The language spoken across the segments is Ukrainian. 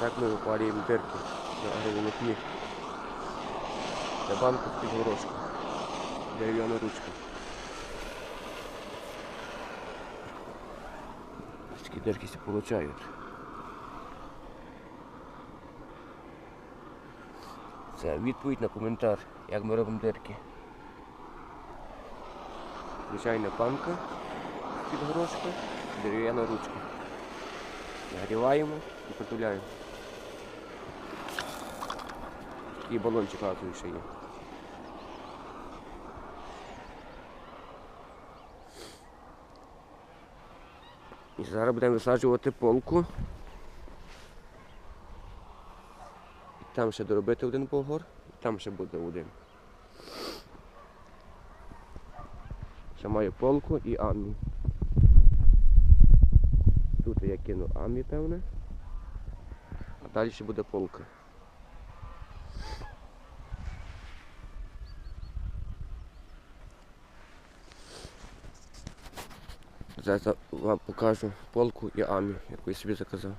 Так ми випарюємо дирки на агроволокні. Це банка з-під горошка. Дерев'яна ручка. Такі дирки всі получають. Це відповідь на коментар, як ми робимо дирки. Звичайна банка під горошка, дерев'яна ручка. Нагріваємо і притуляємо. І балончик газовий ще є. І зараз будемо висаджувати полку. І там ще доробити один бугор, і там ще буде один. Ще маю полку і амі. Тут я кину амі, певне. А далі ще буде полка. Зараз вам покажу полку і амі, яку я собі заказав.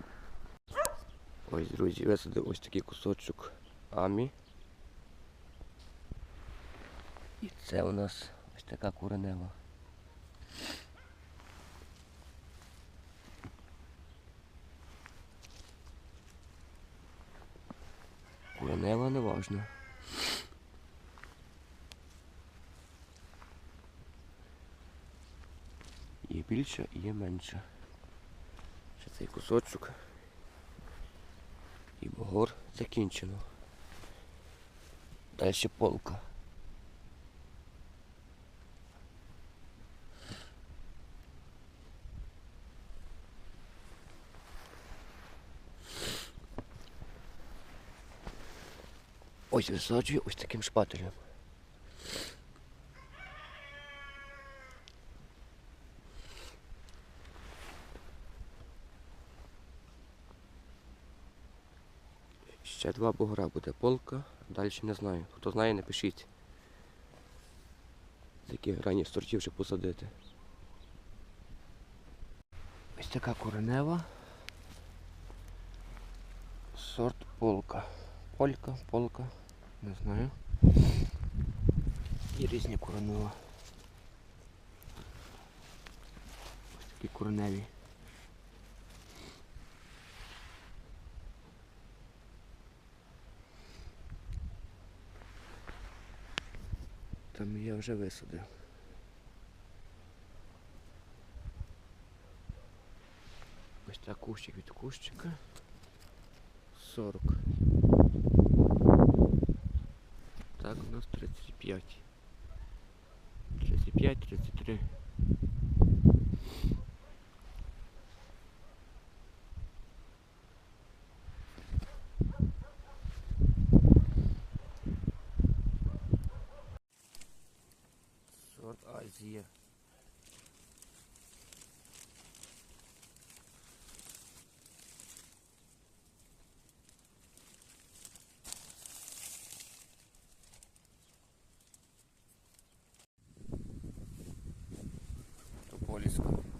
Ось, друзі, висадив ось такий кусочок амі. І це у нас ось така коренева. Коренева не важна. Є більше і є менше. Ще цей кусочок. І бугор закінчено. Далі полка. Ось висаджую ось таким шпателем. Ще два бугора буде полка, далі не знаю. Хто знає, напишіть. З яких ранніх сортів ще посадити. Ось така коренева. Сорт полка. Полька, полка, не знаю. І різні коренева. Ось такі кореневі. Там я вже висадив. Ось так кущик від кущика. 40. Так, у нас 35. 35, 33. Сорт Азія. Тополіська.